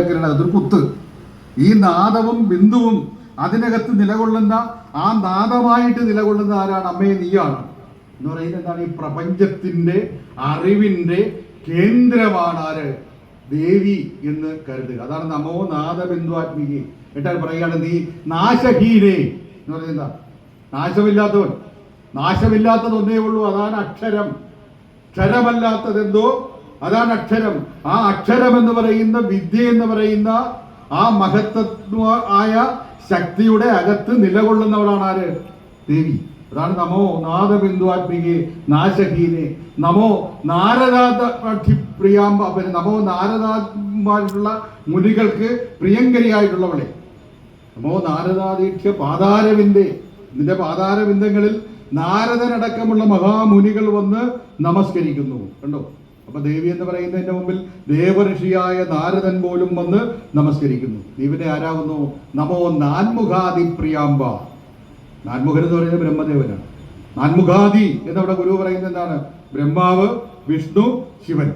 അതൊരു കുത്ത്. ഈ നാദവും ബിന്ദുവും അതിനകത്ത് നിലകൊള്ളുന്ന ആ നാദമായിട്ട് നിലകൊള്ളുന്ന ആരാണ്? അമ്മയെ നീയാണ്. എന്ന് പറയുന്നത് എന്താണ്? ഈ പ്രപഞ്ചത്തിന്റെ അറിവിന്റെ കേന്ദ്രമാണ് ആര്? ദേവി എന്ന് കരുതുക. അതാണ് നമോ നാദബിന്ദുവാത്മികെ എന്നിട്ട് പറയുകയാണ് നീ നാശഹീനെ. എന്ന് പറയുന്നത് നാശമില്ലാത്തവൻ. നാശമില്ലാത്തത് ഒന്നേ ഉള്ളൂ. അതാണ് അക്ഷരം. അക്ഷരമല്ലാത്തതെന്തോ അതാണ് അക്ഷരം. ആ അക്ഷരം എന്ന് പറയുന്ന വിദ്യ എന്ന് പറയുന്ന ആ മഹത്വമായ ശക്തിയുടെ അകത്ത് നിലകൊള്ളുന്നവളാണ് ആര്? ദേവി. അതാണ് നമോ നാദബിന്ദുവാത്മികെ നാശഹീനെ. നമോ നാരദാത പ്രിയാമ്പ നമോ നാരദാമായിട്ടുള്ള മുനികൾക്ക് പ്രിയങ്കരിയായിട്ടുള്ളവളെ. നമോ നാരദാദീക്ഷ പാതാരവിന്ദേ നിന്റെ പാതാരവിന്ദങ്ങളിൽ നാരദനടക്കമുള്ള മഹാമുനികൾ വന്ന് നമസ്കരിക്കുന്നു. കണ്ടോ? അപ്പൊ ദേവി എന്ന് പറയുന്നതിന്റെ മുമ്പിൽ ദേവഋഷിയായ നാരദൻ പോലും വന്ന് നമസ്കരിക്കുന്നു. ദേവിനെ ആരാകുന്നു? നമോ നാൻമുഖാദി പ്രിയാമ്പ നാൻമുഖൻ എന്ന് പറയുന്നത് ബ്രഹ്മദേവനാണ്. നാൻമുഖാദി എന്നവിടെ ഗുരു പറയുന്നത് എന്താണ്? ബ്രഹ്മാവ് വിഷ്ണു ശിവൻ.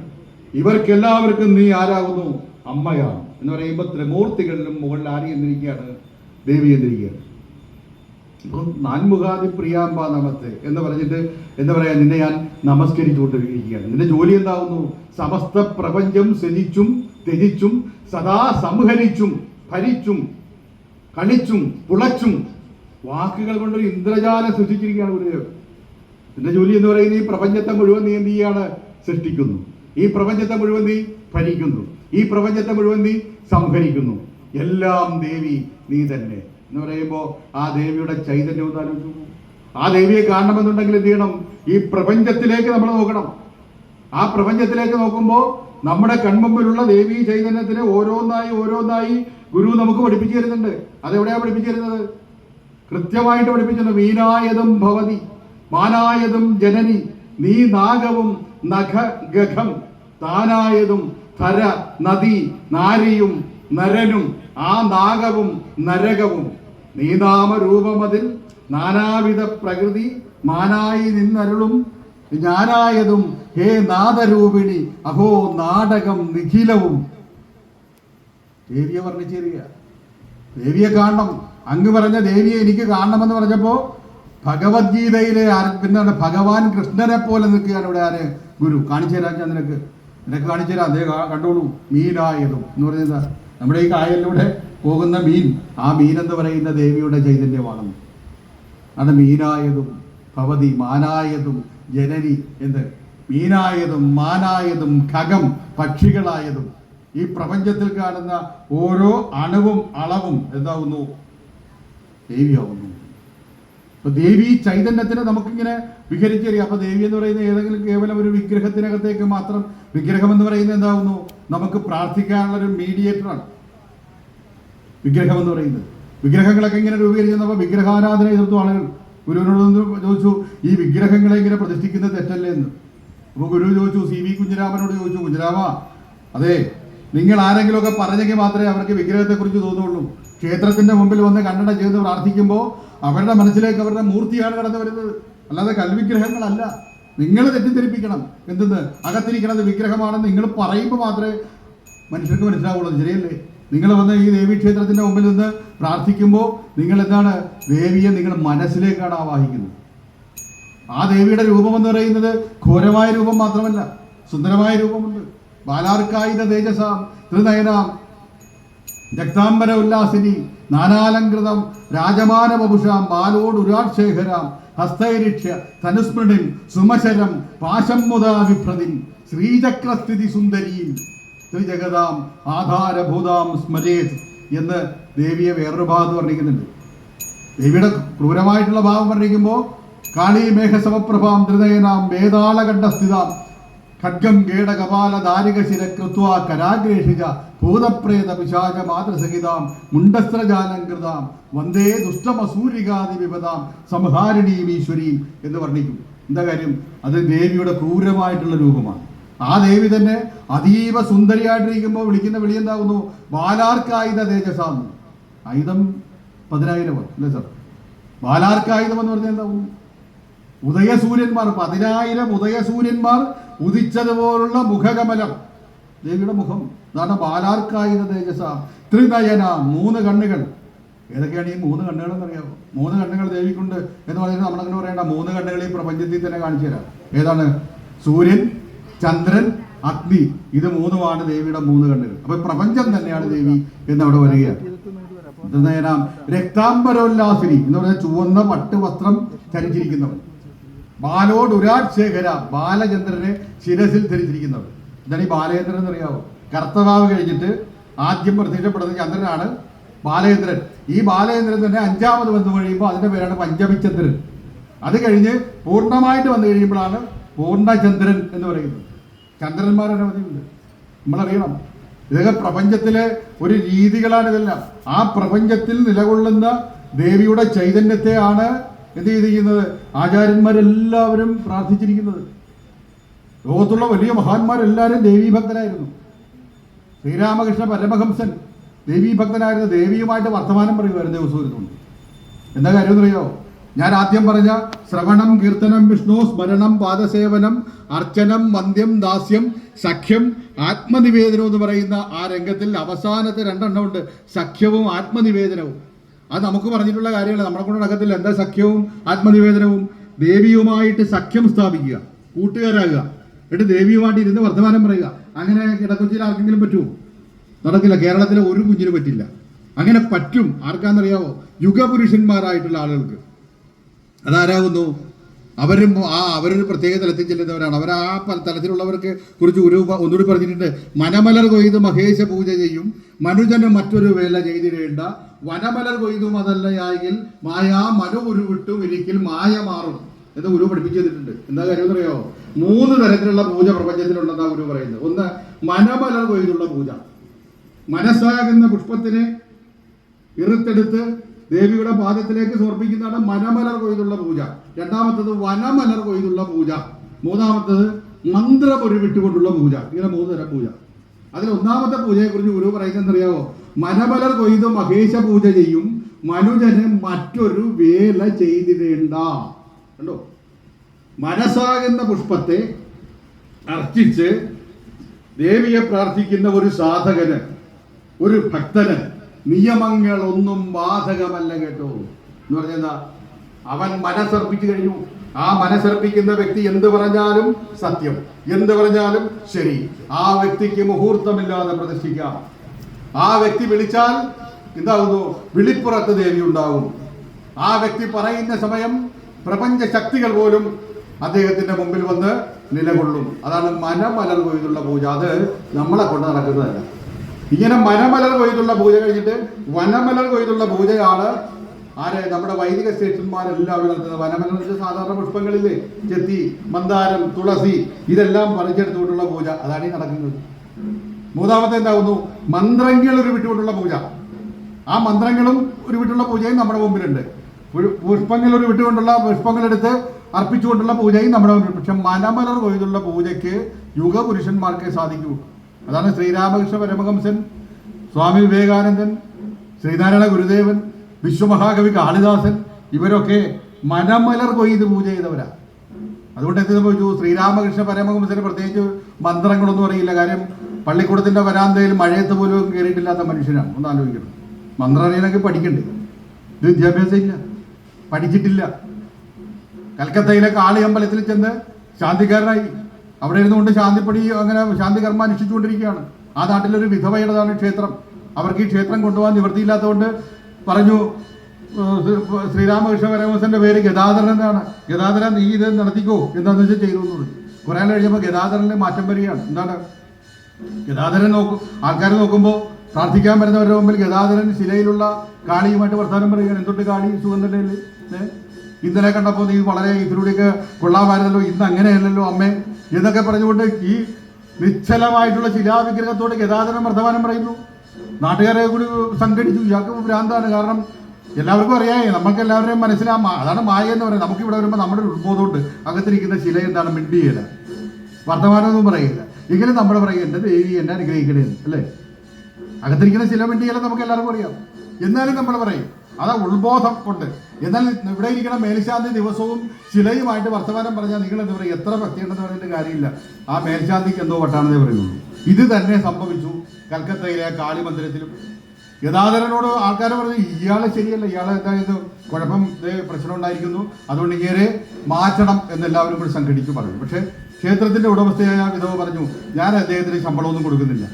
ഇവർക്കെല്ലാവർക്കും നീ ആരാകുന്നു? അമ്മയാണ്. എന്ന് പറയുമ്പോൾ ത്രിമൂർത്തികളിലും മുകളിൽ ആര് എന്നിരിക്കുകയാണ്? ദേവി എന്നിരിക്കുകയാണ്. ഇപ്പം നാൻമുഖാദി പ്രിയാമ്പ നമത്തെ എന്ന് പറഞ്ഞിട്ട് എന്താ പറയാ നിന്നെ ഞാൻ നമസ്കരിച്ചുകൊണ്ടിരിക്കുകയാണ്. നിന്റെ ജോലി എന്താവുന്നു? സമസ്ത പ്രപഞ്ചം സജിച്ചും ത്യജിച്ചും സദാ സംഹരിച്ചും ഭരിച്ചും കളിച്ചും പുളച്ചും വാക്കുകൾ കൊണ്ടൊരു ഇന്ദ്രജാലം സൃഷ്ടിച്ചിരിക്കുകയാണ് ഗുരുദേവ്. നിന്റെ ജോലി എന്ന് പറയുന്നത് ഈ പ്രപഞ്ചത്തെ മുഴുവൻ നീ എന്ത് ചെയ്യാണ്? സൃഷ്ടിക്കുന്നു. ഈ പ്രപഞ്ചത്തെ മുഴുവൻ നീ ഭരിക്കുന്നു. ഈ പ്രപഞ്ചത്തെ മുഴുവൻ നീ സംഹരിക്കുന്നു. എല്ലാം ദേവി നീ തന്നെ. എന്ന് പറയുമ്പോൾ ആ ദേവിയുടെ ചൈതന്യം ഒന്ന് ആ ദേവിയെ കാണണമെന്നുണ്ടെങ്കിൽ എന്ത് ചെയ്യണം? ഈ പ്രപഞ്ചത്തിലേക്ക് നമ്മൾ നോക്കണം. ആ പ്രപഞ്ചത്തിലേക്ക് നോക്കുമ്പോൾ നമ്മുടെ കൺമുമ്പിലുള്ള ദേവി ചൈതന്യത്തിന് ഓരോന്നായി ഓരോന്നായി ഗുരു നമുക്ക് പഠിപ്പിച്ചു തരുന്നുണ്ട്. അതെവിടെയാണ് പഠിപ്പിച്ചു തരുന്നത്? കൃത്യമായിട്ട് പഠിപ്പിച്ചിട്ടുണ്ട്. മീനായതും ഭവതി മാനായതും ജനനി നീ നാഗവും നഖ ഗഖം താനായതും ധര നദി നാരിയും നരനും ആ നാഗവും നരകവും. നീനാമരൂപമതിൽ നാനാവിധ പ്രകൃതി മാനായി നിന്നരുളും. ഞാനായതും ഹേ നാദരൂപിണി അഹോ നാടകം നിഖിലവും. ദേവിയെ വർണിച്ചേരുക. ദേവിയെ കാണണം. അങ്ങ് പറഞ്ഞ ദേവിയെ എനിക്ക് കാണണമെന്ന് പറഞ്ഞപ്പോ ഭഗവത്ഗീതയിലെ പിന്നാണ് ഭഗവാൻ കൃഷ്ണനെ പോലെ നിൽക്കുകയാണ് ഇവിടെ ആര്? ഗുരു. കാണിച്ചു തരാം ഞാൻ നിനക്ക്. നിനക്ക് കാണിച്ചു തരാം. അതേ കണ്ടോളൂ. മീനായതും എന്ന് പറഞ്ഞാൽ നമ്മുടെ ഈ കായലിലൂടെ പോകുന്ന മീൻ ആ മീൻ എന്ന് പറയുന്ന ദേവിയുടെ ചൈതന്യമാണെന്ന് അത് മീനായതും ഭവതി മാനായതും ജനനി എന്ന് മീനായതും മാനായതും ഖഗം പക്ഷികളായതും. ഈ പ്രപഞ്ചത്തിൽ കാണുന്ന ഓരോ അണുവും അളവും എന്താവുന്നു? ദേവിയാവുന്നു. അപ്പൊ ദേവി ചൈതന്യത്തിന് നമുക്കിങ്ങനെ വിഹരിച്ചറിയാം. അപ്പൊ ദേവി എന്ന് പറയുന്ന ഏതെങ്കിലും കേവലം ഒരു വിഗ്രഹത്തിനകത്തേക്ക് മാത്രം വിഗ്രഹം എന്ന് പറയുന്നത് എന്താവുന്നു? നമുക്ക് പ്രാർത്ഥിക്കാനുള്ള ഒരു മീഡിയേറ്ററാണ് വിഗ്രഹം എന്ന് പറയുന്നത്. വിഗ്രഹങ്ങളൊക്കെ ഇങ്ങനെ രൂപീകരിച്ചപ്പോൾ വിഗ്രഹാരാധന എതിർത്തു ആളുകൾ. ഗുരുവിനോട് ചോദിച്ചു ഈ വിഗ്രഹങ്ങളെ ഇങ്ങനെ പ്രതിഷ്ഠിക്കുന്നത് തെറ്റല്ലേ എന്ന്? അപ്പോൾ ഗുരു ചോദിച്ചു സി വി കുഞ്ഞിരാമനോട് ചോദിച്ചു കുഞ്ഞിരാമ അതെ നിങ്ങൾ ആരെങ്കിലുമൊക്കെ പറഞ്ഞെങ്കിൽ മാത്രമേ അവർക്ക് വിഗ്രഹത്തെക്കുറിച്ച് തോന്നുള്ളൂ. ക്ഷേത്രത്തിന്റെ മുമ്പിൽ വന്ന് കണ്ണട ചെയ്ത് പ്രാർത്ഥിക്കുമ്പോൾ അവരുടെ മനസ്സിലേക്ക് അവരുടെ മൂർത്തിയാണ് കടന്നു വരുന്നത്. അല്ലാതെ കൽവിഗ്രഹങ്ങളല്ല. നിങ്ങൾ തെറ്റിദ്ധരിപ്പിക്കണം. എന്തെന്ന്? അകത്തിരിക്കണത് വിഗ്രഹമാണെന്ന് നിങ്ങൾ പറയുമ്പോൾ മാത്രമേ മനുഷ്യർക്ക് മനസ്സിലാവുള്ളൂ. ശരിയല്ലേ? നിങ്ങൾ വന്ന് ഈ ദേവീക്ഷേത്രത്തിന്റെ മുമ്പിൽ നിന്ന് പ്രാർത്ഥിക്കുമ്പോൾ നിങ്ങൾ എന്താണ് ദേവിയെ നിങ്ങളുടെ മനസ്സിലേക്കാണ് ആവാഹിക്കുന്നത്. ആ ദേവിയുടെ രൂപം എന്ന് പറയുന്നത് ഘോരമായ രൂപം മാത്രമല്ല സുന്ദരമായ രൂപമുണ്ട്. ബാലാർക്കായുധ തേജസാം ത്രിനയനാം രക്താംബര ഉല്ലാസിനി നാനാലങ്കൃതം രാജമാന വപുഷാം ബാലോട് ഹസ്തൈരിക്ഷ്യ തനുസ്മൃണിം സുമശരം പാശം മുതാ വിഭ്രതിം ശ്രീചക്രസ്ഥിതി സുന്ദരീം. ത്രിജഗതാം ആധാരഭൂതാം സ്മരേത് എന്ന് ദേവിയെ വേറൊരു ഭാഗത്ത് വർണിക്കുന്നുണ്ട്. ദേവിയുടെ ക്രൂരമായിട്ടുള്ള ഭാവം വർണിക്കുമ്പോൾ കാളി മേഘസമപ്രഭാം ധൃതയനാം വേതാളകണ്ഠസ്ഥിതാം ഖഡ്ഗം കേടകപാല ദാരികശിര കൃത്വ കരാഗ്രേഷിച്ച ഭൂതപ്രേത പിശാച മാതൃസഹിതാം മുണ്ടസ്ത്രജാലം കൃതാം വന്ദേ ദുഷ്ടമസൂരികാതി വിപദാം സംഹാരിണീം ഈശ്വരീം എന്ന് വർണിക്കും. എന്താ കാര്യം? അത് ദേവിയുടെ ക്രൂരമായിട്ടുള്ള രൂപമാണ്. ആ ദേവി തന്നെ അതീവ സുന്ദരിയായിട്ടിരിക്കുമ്പോൾ വിളിക്കുന്ന വിളി എന്താകുന്നു? ബാലാർക്കായുധ തേജസാന്ന് ആയുധം പതിനായിരം അല്ലേ സാർ? ബാലാർക്കായുധം എന്ന് പറഞ്ഞാൽ എന്താകുന്നു? ഉദയസൂര്യന്മാർ പതിനായിരം ഉദയസൂര്യന്മാർ ഉദിച്ചതുപോലുള്ള മുഖകമലം. ദേവിയുടെ മുഖം. അതാണ് ബാലാർക്കായുധ തേജസ. ത്രിനയന മൂന്ന് കണ്ണുകൾ. ഏതൊക്കെയാണ് ഈ മൂന്ന് കണ്ണുകൾ എന്നറിയാമോ മൂന്ന് കണ്ണുകൾ ദേവിക്കുണ്ട് എന്ന് പറയുന്നത് നമ്മളങ്ങനെ പറയേണ്ട. മൂന്ന് കണ്ണുകൾ ഈ പ്രപഞ്ചത്തിൽ തന്നെ കാണിച്ചു തരാം. ഏതാണ്? സൂര്യൻ ചന്ദ്രൻ അഗ്നി ഇത് മൂന്നുമാണ് ദേവിയുടെ മൂന്ന് കണ്ണുകൾ. അപ്പൊ പ്രപഞ്ചം തന്നെയാണ് ദേവി എന്ന് അവിടെ വരികയാണ്. ത്രിനയനാം രക്താംബരോല്ലാസിനി എന്ന് പറഞ്ഞാൽ ചുവന്ന പട്ട് വസ്ത്രം ധരിച്ചിരിക്കുന്നവർ ബാലോടുരാട് ശേഖര ബാലചന്ദ്രനെ ശിരസിൽ ധരിച്ചിരിക്കുന്നവർ ഇതാണ് ഈ ബാലചന്ദ്രൻ എന്നറിയാവോ? കർത്തവാവ് കഴിഞ്ഞിട്ട് ആദ്യം പ്രത്യക്ഷപ്പെടുന്ന ചന്ദ്രനാണ് ബാലചന്ദ്രൻ. ഈ ബാലചന്ദ്രൻ തന്നെ അഞ്ചാമത് വന്നു കഴിയുമ്പോൾ അതിന്റെ പേരാണ് പഞ്ചമിചന്ദ്രൻ അത് കഴിഞ്ഞ് പൂർണമായിട്ട് വന്നു കഴിയുമ്പോഴാണ് പൂർണചന്ദ്രൻ എന്ന് പറയുന്നത്. ചന്ദ്രന്മാർ അനവധിയുണ്ട് നമ്മളറിയണം ഇതൊക്കെ പ്രപഞ്ചത്തിലെ ഒരു രീതികളാണ് ഇതെല്ലാം. ആ പ്രപഞ്ചത്തിൽ നിലകൊള്ളുന്ന ദേവിയുടെ ചൈതന്യത്തെയാണ് എന്ത് ചെയ്തിരിക്കുന്നത്? ആചാര്യന്മാരെല്ലാവരും പ്രാർത്ഥിച്ചിരിക്കുന്നത്. ലോകത്തുള്ള വലിയ മഹാന്മാരെല്ലാവരും ദേവീഭക്തരായിരുന്നു. ശ്രീരാമകൃഷ്ണ പരമഹംസൻ ദേവീഭക്തനായിരുന്നു ദേവിയുമായിട്ട് വർത്തമാനം പറയുമായിരുന്നു ദിവസവും എന്താ കാര്യം എന്നറിയോ ഞാൻ ആദ്യം പറഞ്ഞ ശ്രവണം കീർത്തനം വിഷ്ണു സ്മരണം പാദസേവനം അർച്ചനം മന്ദ്യം ദാസ്യം സഖ്യം ആത്മനിവേദനം എന്ന് പറയുന്ന ആ രംഗത്തിൽ അവസാനത്തെ രണ്ടെണ്ണം ഉണ്ട്. സഖ്യവും ആത്മനിവേദനവും. അത് നമുക്ക് പറഞ്ഞിട്ടുള്ള കാര്യങ്ങൾ നമ്മളെ കൊണ്ട് നടക്കത്തില്ല. എന്താ സഖ്യവും ആത്മനിവേദനവും? ദേവിയുമായിട്ട് സഖ്യം സ്ഥാപിക്കുക. കൂട്ടുകാരാകുക. എന്നിട്ട് ദേവിയുമായിട്ട് ഇരുന്ന് വർത്തമാനം പറയുക. അങ്ങനെ കിടക്കൊച്ചിയിൽ ആർക്കെങ്കിലും പറ്റുമോ? നടക്കില്ല. കേരളത്തിലെ ഒരു കുഞ്ഞിന് പറ്റില്ല. അങ്ങനെ പറ്റും. ആർക്കാന്നറിയാവോ യുഗപുരുഷന്മാരായിട്ടുള്ള ആളുകൾക്ക്. അതാരാകുന്നു? അവരും ആ അവരൊരു പ്രത്യേക തലത്തിൽ ചെല്ലുന്നവരാണ് അവർ ആ തലത്തിലുള്ളവർക്ക് കുറിച്ച് ഒരു ഒന്നുകൂടി പറഞ്ഞിട്ടുണ്ട്. മനമലർ കൊയ്ത് മഹേശ പൂജ ചെയ്യും. മനുജന് മറ്റൊരു വേല ചെയ്തിടേണ്ട. വനമലർ കൊയ്തും അതല്ലയായെങ്കിൽ മായാ മനു ഉരുവിട്ടു ഒരിക്കൽ മായ മാറും. എന്ന് ഗുരു പഠിപ്പിച്ചിട്ടുണ്ട് എന്താ കാര്യം എന്നറിയോ? മൂന്ന് തരത്തിലുള്ള പൂജ പ്രപഞ്ചത്തിലുണ്ടെന്നാ ഗുരു പറയുന്നത്. ഒന്ന് മനമലർ കൊയ്തുള്ള പൂജ. മനസ്സാകുന്ന പുഷ്പത്തിനെ ഇറുത്തെടുത്ത് ദേവിയുടെ പാദത്തിലേക്ക് സമർപ്പിക്കുന്നതാണ് മനമലർ കൊയ്തുള്ള പൂജ. രണ്ടാമത്തത് വനമലർ കൊയ്തുള്ള പൂജ. മൂന്നാമത്തത് മന്ത്രപൊരുവിട്ടുകൊണ്ടുള്ള പൂജ. ഇങ്ങനെ മൂന്ന് തരം പൂജ. അതിൽ ഒന്നാമത്തെ പൂജയെക്കുറിച്ച് ഗുരു പറയുന്നത് അറിയാവോ മനമലർ കൊയ്ത് മഹേശ പൂജ ചെയ്യും. മനുജന് മറ്റൊരു വേല ചെയ്തിടേണ്ട. കണ്ടോ? മനസ്സാകുന്ന പുഷ്പത്തെ അർച്ചിച്ച് ദേവിയെ പ്രാർത്ഥിക്കുന്ന ഒരു സാധകന് ഒരു ഭക്തന് നിയമങ്ങളൊന്നും ബാധകമല്ല കേട്ടോ. എന്ന് പറഞ്ഞാൽ അവൻ മനസ്സർപ്പിച്ചു കഴിഞ്ഞു. ആ മനസ്സർപ്പിക്കുന്ന വ്യക്തി എന്ത് പറഞ്ഞാലും സത്യം. എന്ത് പറഞ്ഞാലും ശരി. ആ വ്യക്തിക്ക് മുഹൂർത്തമില്ലാതെ പ്രതിഷ്ഠിക്കാം. ആ വ്യക്തി വിളിച്ചാൽ എന്താകുന്നു വിളിപ്പുറത്ത് ദേവി ഉണ്ടാവും. ആ വ്യക്തി പറയുന്ന സമയം പ്രപഞ്ച ശക്തികൾ പോലും അദ്ദേഹത്തിന്റെ മുമ്പിൽ വന്ന് നിലകൊള്ളും. അതാണ് മനമലർ കൊയ്തുള്ള പൂജ. അത് നമ്മളെ കൊണ്ട് നടക്കുന്നതല്ല. ഇങ്ങനെ മനമലർ കൊയ്തുള്ള പൂജ കഴിഞ്ഞിട്ട് വനമലർ കൊയ്തുള്ള പൂജയാണ്. ആരെ? നമ്മുടെ വൈദിക സ്റ്റേഷന്മാരെല്ലാം നടത്തുന്നത്. വനമലർ സാധാരണ പുഷ്പങ്ങളില്ലേ? ചെത്തി മന്ദാരം തുളസി ഇതെല്ലാം പറിച്ചെടുത്തുകൊണ്ടുള്ള പൂജ. അതാണ് ഈ നടക്കുന്നത്. മൂന്നാമത്തെ എന്താകുന്നു മന്ത്രങ്ങൾ ഒരു വിട്ടുകൊണ്ടുള്ള പൂജ. ആ മന്ത്രങ്ങളും ഒരു വിട്ടുള്ള പൂജയും നമ്മുടെ മുമ്പിലുണ്ട്. പുഷ്പങ്ങൾ ഒരു വിട്ടുകൊണ്ടുള്ള പുഷ്പങ്ങളെടുത്ത് അർപ്പിച്ചുകൊണ്ടുള്ള പൂജയും നമ്മുടെ മുമ്പിൽ പക്ഷെ മനമലർ കൊയ്തുള്ള പൂജയ്ക്ക് യുഗപുരുഷന്മാർക്കേ സാധിക്കൂ. അതാണ് ശ്രീരാമകൃഷ്ണ പരമഹംസൻ സ്വാമി വിവേകാനന്ദൻ ശ്രീനാരായണ ഗുരുദേവൻ വിശ്വമഹാകവി കാളിദാസൻ ഇവരൊക്കെ മനമലർ കൊയ്ത് പൂജ ചെയ്തവരാ അതുകൊണ്ട് എന്ത് സംഭവിച്ചു? ശ്രീരാമകൃഷ്ണ പരമഹംസന് പ്രത്യേകിച്ച് മന്ത്രങ്ങളൊന്നും അറിയില്ല. കാര്യം പള്ളിക്കൂടത്തിന്റെ വരാന്തയിൽ മഴയത്ത് പോലും കയറിയിട്ടില്ലാത്ത മനുഷ്യനാണ്. ഒന്ന് ആലോചിക്കണം. മന്ത്രം അറിയണമെങ്കിൽ പഠിക്കണ്ടേ? ഇത് വിദ്യാഭ്യാസം ഇല്ല. പഠിച്ചിട്ടില്ല. കൽക്കത്തയിലെ കാളി അമ്പലത്തിൽ ചെന്ന് ശാന്തിക്കാരനായി. അവിടെ ഇരുന്നുകൊണ്ട് ശാന്തിപ്പടി അങ്ങനെ ശാന്തി കർമ്മ അനുഷ്ഠിച്ചുകൊണ്ടിരിക്കുകയാണ്. ആ നാട്ടിലൊരു വിധവയുടേതാണ് ക്ഷേത്രം. അവർക്ക് ഈ ക്ഷേത്രം കൊണ്ടുപോകാൻ നിവൃത്തിയില്ലാത്തതുകൊണ്ട് പറഞ്ഞു ശ്രീരാമകൃഷ്ണ പരമഹംസന്റെ പേര് ഗദാധരൻ എന്നാണ്. ഗദാധരൻ നീ ഇത് നടത്തിക്കോ. എന്താണെന്ന് വെച്ചാൽ ചെയ്തു എന്ന് പറഞ്ഞു കുറെ നാൾ കഴിയുമ്പോൾ ഗദാധരന് മാറ്റം വരികയാണ്. എന്താണ്? ഗദാധരൻ നോക്കും ആൾക്കാർ നോക്കുമ്പോൾ പ്രാർത്ഥിക്കാൻ വരുന്നവരുടെ മുമ്പിൽ ഗദാധരൻ ശിലയിലുള്ള കാളിയുമായിട്ട് വർത്താനം പറയുകയാണ്. എന്തുകൊണ്ട് കാളി? തന്നെയല്ലേ? ഇന്നലെ കണ്ടപ്പോൾ നീ വളരെ ഇതിലൂടെയൊക്കെ കൊള്ളാമായിരുന്നല്ലോ. ഇന്ന് അങ്ങനെയല്ലല്ലോ അമ്മേ. എന്നൊക്കെ പറഞ്ഞുകൊണ്ട് ഈ നിശ്ചലമായിട്ടുള്ള ശിലാവിഗ്രഹത്തോട് ഗതാഗതം വർദ്ധമാനം പറയുന്നു. നാട്ടുകാരെ കൂടി സംഘടിച്ചു. ഇയാൾക്ക് ഭ്രാന്താണ്. കാരണം എല്ലാവർക്കും അറിയാമേ നമുക്ക് എല്ലാവരെയും മനസ്സിലാ അതാണ് മായ എന്ന് പറയുന്നത്. നമുക്ക് ഇവിടെ വരുമ്പോൾ നമ്മുടെ ഉത്ബോധമുണ്ട്. അകത്തിരിക്കുന്ന ശില എന്താണ്? മിണ്ടിയില്ല വർത്തമാനമൊന്നും പറയില്ല. എങ്കിലും നമ്മൾ പറയും ദേവി എന്നെ അനുഗ്രഹിക്കണേ എന്ന്, അല്ലേ? അകത്തിരിക്കുന്ന ശില മിണ്ടിയില നമുക്ക് എല്ലാവർക്കും അറിയാം. എന്നാലും നമ്മൾ പറയും അതാ ഉത്ബോധം കൊണ്ട് എന്നാൽ ഇവിടെ ഇരിക്കുന്ന മേൽശാന്തി ദിവസവും ശിലയുമായിട്ട് വർത്തമാനം പറഞ്ഞാൽ നിങ്ങൾ എന്താ പറയുക എത്ര ഭക്തിയുണ്ടെന്ന് പറഞ്ഞിട്ട് കാര്യമില്ല. ആ മേൽശാന്തിക്ക് എന്തോ വട്ടാണെന്ന് പറയുന്നു ഇത് തന്നെ സംഭവിച്ചു കൽക്കത്തയിലെ കാളി മന്ദിരത്തിലും. ഗതാഗതനോട് ആൾക്കാർ പറഞ്ഞു ഇയാളെ ശരിയല്ല ഇയാളെ എന്തായത് കുഴപ്പം പ്രശ്നം ഉണ്ടായിരിക്കുന്നു. അതുകൊണ്ട് ഇങ്ങനെ മാറ്റണം എന്നെല്ലാവരും കൂടി സംഘടിച്ചു പറഞ്ഞു. പക്ഷേ ക്ഷേത്രത്തിന്റെ ഉടമസ്ഥയായ വിധവ പറഞ്ഞു ഞാൻ അദ്ദേഹത്തിന് ശമ്പളമൊന്നും കൊടുക്കുന്നില്ല.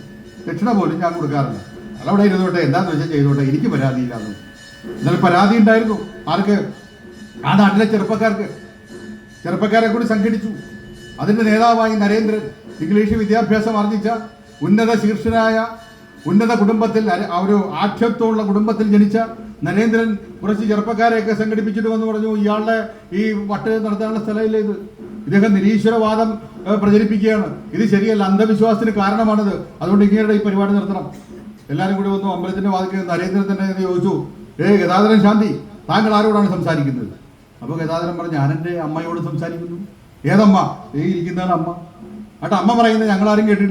ദക്ഷിണ പോലും ഞാൻ കൊടുക്കാറില്ല. അതവിടെ ഇരുന്നോട്ടെ എന്താണെന്ന് വെച്ചാൽ ചെയ്തോട്ടെ എനിക്ക് പരാതിയില്ലാന്ന് എന്നാൽ പരാതി ഉണ്ടായിരുന്നു. ആർക്ക്? ആ നാട്ടിലെ ചെറുപ്പക്കാർക്ക്. ചെറുപ്പക്കാരെ കൂടി സംഘടിച്ചു. അതിന്റെ നേതാവായി നരേന്ദ്രൻ ഇംഗ്ലീഷ് വിദ്യാഭ്യാസം ആർജിച്ച ഉന്നത ശീർഷനായ ഉന്നത കുടുംബത്തിൽ ഒരു ആക്ഷേപമുള്ള കുടുംബത്തിൽ ജനിച്ച നരേന്ദ്രൻ കുറച്ച് ചെറുപ്പക്കാരെയൊക്കെ സംഘടിപ്പിച്ചിട്ട് വന്ന് പറഞ്ഞു ഇയാളുടെ ഈ വട്ട് നടത്താനുള്ള സ്ഥലമില്ല ഇത്. ഇദ്ദേഹം നിരീശ്വരവാദം പ്രചരിപ്പിക്കുകയാണ്. ഇത് ശരിയല്ല അന്ധവിശ്വാസത്തിന് കാരണമാണത്. അതുകൊണ്ട് ഇങ്ങനെയുള്ള ഈ പരിപാടി നടത്തണം. എല്ലാവരും കൂടി വന്നു അമ്പലത്തിന്റെ വാതിൽ നരേന്ദ്രൻ തന്നെ ചോദിച്ചു. ഏ ഗതാഗതൻ ശാന്തി താങ്കൾ ആരോടാണ് സംസാരിക്കുന്നത്? അപ്പൊ ഗതാഗതം പറഞ്ഞു ഞാൻ അമ്മയോട് സംസാരിക്കുന്നു. ഏതമ്മ? ഏ ഇരിക്കുന്നതാണ് അമ്മ. എന്നിട്ട് അമ്മ പറയുന്നത് ഞങ്ങൾ ആരും കേട്ടിട്ടില്ല.